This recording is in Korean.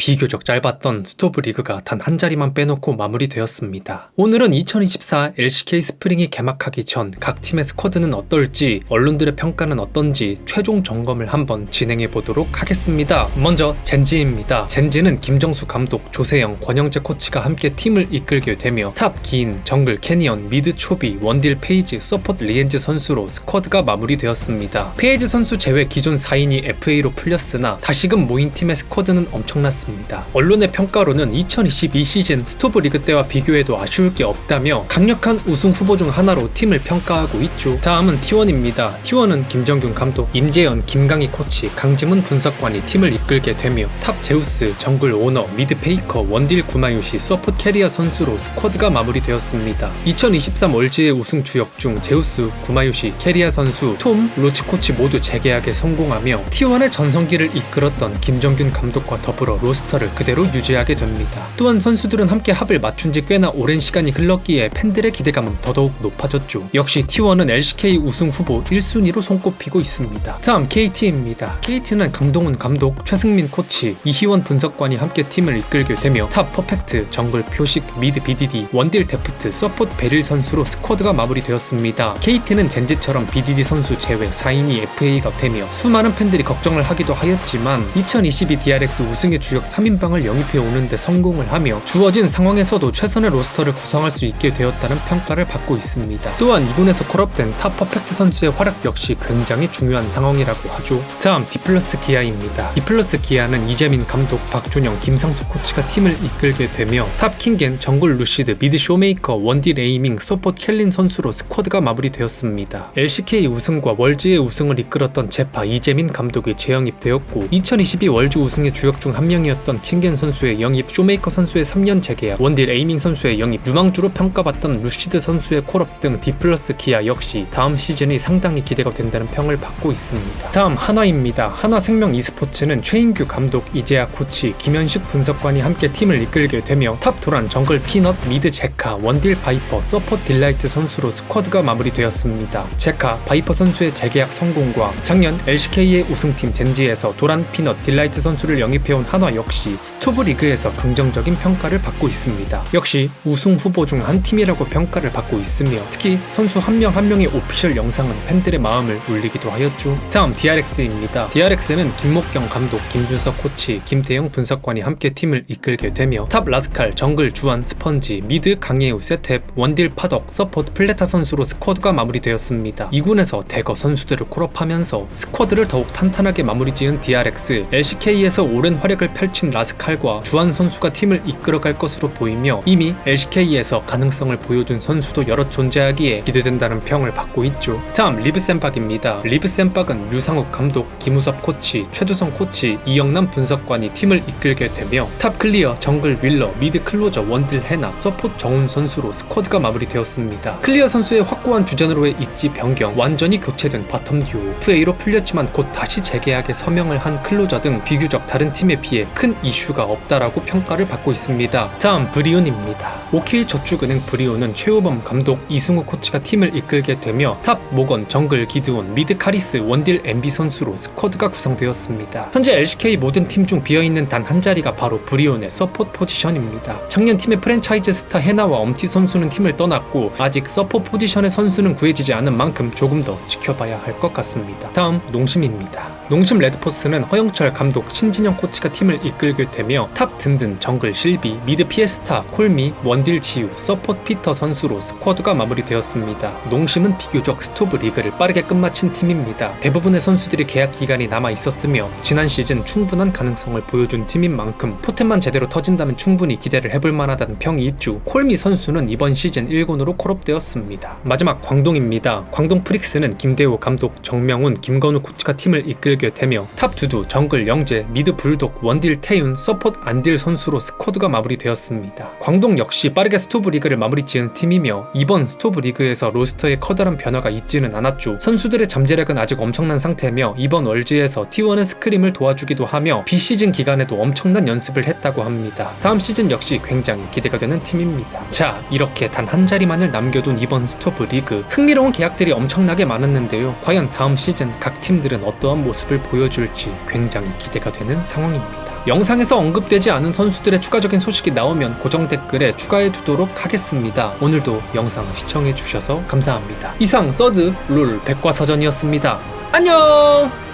비교적 짧았던 스토브 리그가 단 한 자리만 빼놓고 마무리되었습니다. 오늘은 2024 LCK 스프링이 개막하기 전 각 팀의 스쿼드는 어떨지, 언론들의 평가는 어떤지 최종 점검을 한번 진행해 보도록 하겠습니다. 먼저 젠지입니다. 젠지는 김정수 감독, 조세영, 권영재 코치가 함께 팀을 이끌게 되며 탑, 긴, 정글, 캐니언, 미드, 초비, 원딜, 페이지, 서포트, 리엔즈 선수로 스쿼드가 마무리되었습니다. 페이지 선수 제외 기존 4인이 FA로 풀렸으나 다시금 모인 팀의 스쿼드는 엄청났습니다. 언론의 평가로는 2022 시즌 스토브 리그 때와 비교해도 아쉬울 게 없다며 강력한 우승 후보 중 하나로 팀을 평가하고 있죠. 다음은 T1입니다. T1은 김정균 감독, 임재현, 김강희 코치, 강지문 분석관이 팀을 이끌게 되며 탑 제우스, 정글 오너, 미드 페이커, 원딜 구마유시, 서포트 캐리어 선수로 스쿼드가 마무리되었습니다. 2023 월즈의 우승 주역 중 제우스, 구마유시, 캐리어 선수, 톰, 로치 코치 모두 재계약에 성공하며 T1의 전성기를 이끌었던 김정균 감독과 더불어 로스 터를 그대로 유지하게 됩니다. 또한 선수들은 함께 합을 맞춘 지 꽤나 오랜 시간이 흘렀기에 팬들의 기대감은 더더욱 높아졌죠. 역시 T1은 LCK 우승 후보 1순위로 손꼽히고 있습니다. 다음 KT입니다. KT는 강동훈 감독, 최승민 코치, 이희원 분석관이 함께 팀을 이끌게 되며 탑 퍼펙트, 정글 표식, 미드 BDD, 원딜 데프트, 서포트 베릴 선수로 스쿼드가 마무리되었습니다. KT는 젠지처럼 BDD 선수 제외 4인이 FA가 되며 수많은 팬들이 걱정을 하기도 하였지만 2022 DRX 우승의 주역 3인방을 영입해 오는데 성공을 하며 주어진 상황에서도 최선의 로스터를 구성할 수 있게 되었다는 평가를 받고 있습니다. 또한 2군에서 콜업된 탑 퍼펙트 선수의 활약 역시 굉장히 중요한 상황이라고 하죠. 다음 디플러스 기아입니다. 디플러스 기아는 이재민 감독, 박준영, 김상수 코치가 팀을 이끌게 되며 탑 킹겐, 정글 루시드, 미드 쇼메이커, 원딜 에이밍, 서포트 켈린 선수로 스쿼드가 마무리되었습니다. LCK 우승과 월즈의 우승을 이끌었던 제파 이재민 감독이 재영입되었고 2022 월즈 우승의 주역 중 한 명이었던 킹겐 선수의 영입, 쇼메이커 선수의 3년 재계약, 원딜 에이밍 선수의 영입, 유망주로 평가받던 루시드 선수의 콜업 등 디플러스 기아 역시 다음 시즌이 상당히 기대가 된다는 평을 받고 있습니다. 다음 한화입니다. 한화생명 e스포츠는 최인규 감독, 이재하 코치, 김현식 분석관이 함께 팀을 이끌게 되며 탑 도란, 정글 피넛, 미드 제카, 원딜 바이퍼, 서포트 딜라이트 선수로 스쿼드가 마무리되었습니다. 제카, 바이퍼 선수의 재계약 성공과 작년 LCK의 우승팀 젠지에서 도란, 피넛, 딜라이트 선수를 영입해온 한화 역시 스토브 리그에서 긍정적인 평가를 받고 있습니다. 역시 우승 후보 중 한 팀이라고 평가를 받고 있으며 특히 선수 한명한 명의 오피셜 영상은 팬들의 마음을 울리기도 하였죠. 다음 DRX입니다. DRX는 김목경 감독, 김준석 코치, 김태영 분석관이 함께 팀을 이끌게 되며 탑 라스칼, 정글 주한, 스펀지, 미드 강예우, 세탭, 원딜 파덕, 서포트 플레타 선수로 스쿼드가 마무리되었습니다. 2군에서 대거 선수들을 콜업하면서 스쿼드를 더욱 탄탄하게 마무리 지은 DRX, LCK에서 오랜 활약을 펼친 라스칼과 주한 선수가 팀을 이끌어갈 것으로 보이며 이미 LCK에서 가능성을 보여준 선수도 여러 존재하기에 기대된다는 평을 받고 있죠. 다음 리브센박입니다. 리브센박은 류상욱 감독, 김우섭 코치, 최두성 코치, 이영남 분석관이 팀을 이끌게 되며 탑 클리어, 정글 윌러, 미드 클로저, 원딜 해나, 서포트 정훈 선수로 스쿼드가 마무리되었습니다. 클리어 선수의 확고한 주전으로의 입지 변경, 완전히 교체된 바텀 듀오, FA로 풀렸지만 곧 다시 재계약에 서명을 한 클로저 등 비교적 다른 팀에 비해 큰 이슈가 없다라고 평가를 받고 있습니다. 다음 브리온입니다. OK 저축은행 브리온은 최우범 감독, 이승우 코치가 팀을 이끌게 되며 탑 모건, 정글 기드온, 미드 카리스, 원딜 MB 선수로 스쿼드가 구성되었습니다. 현재 LCK 모든 팀 중 비어있는 단 한 자리가 바로 브리온의 서포트 포지션입니다. 작년 팀의 프랜차이즈 스타 해나와 엄티 선수는 팀을 떠났고 아직 서포트 포지션의 선수는 구해지지 않은 만큼 조금 더 지켜봐야 할 것 같습니다. 다음 농심입니다. 농심 레드포스는 허영철 감독, 신진영 코치가 팀을 이끌게 되며 탑 든든 정글 실비, 미드 피에스타, 콜미, 원딜 지우, 서포트 피터 선수로 스쿼드가 마무리되었습니다. 농심은 비교적 스토브 리그를 빠르게 끝마친 팀입니다. 대부분의 선수들이 계약 기간이 남아 있었으며 지난 시즌 충분한 가능성을 보여준 팀인 만큼 포텐만 제대로 터진다면 충분히 기대를 해볼 만하다는 평이 있죠. 콜미 선수는 이번 시즌 1군으로 콜업되었습니다. 마지막 광동입니다. 광동 프릭스는 김대호 감독, 정명훈, 김건우 코치가 팀을 이끌 게 되며 탑 두두, 정글 영재, 미드 불독, 원딜 태윤, 서포트 안딜 선수로 스쿼드가 마무리되었습니다. 광동 역시 빠르게 스토브 리그를 마무리 지은 팀이며 이번 스토브 리그에서 로스터에 커다란 변화가 있지는 않았죠. 선수들의 잠재력은 아직 엄청난 상태며 이번 월즈에서 T1의 스크림을 도와주기도 하며 비시즌 기간에도 엄청난 연습을 했다고 합니다. 다음 시즌 역시 굉장히 기대가 되는 팀입니다. 자, 이렇게 단 한 자리만을 남겨둔 이번 스토브 리그 흥미로운 계약들이 엄청나게 많았는데요. 과연 다음 시즌 각 팀들은 어떠한 모습을 보여줄지 굉장히 기대가 되는 상황입니다. 영상에서 언급되지 않은 선수들의 추가적인 소식이 나오면 고정 댓글에 추가해 두도록 하겠습니다. 오늘도 영상 시청해 주셔서 감사합니다. 이상 서드 룰 백과사전이었습니다. 안녕!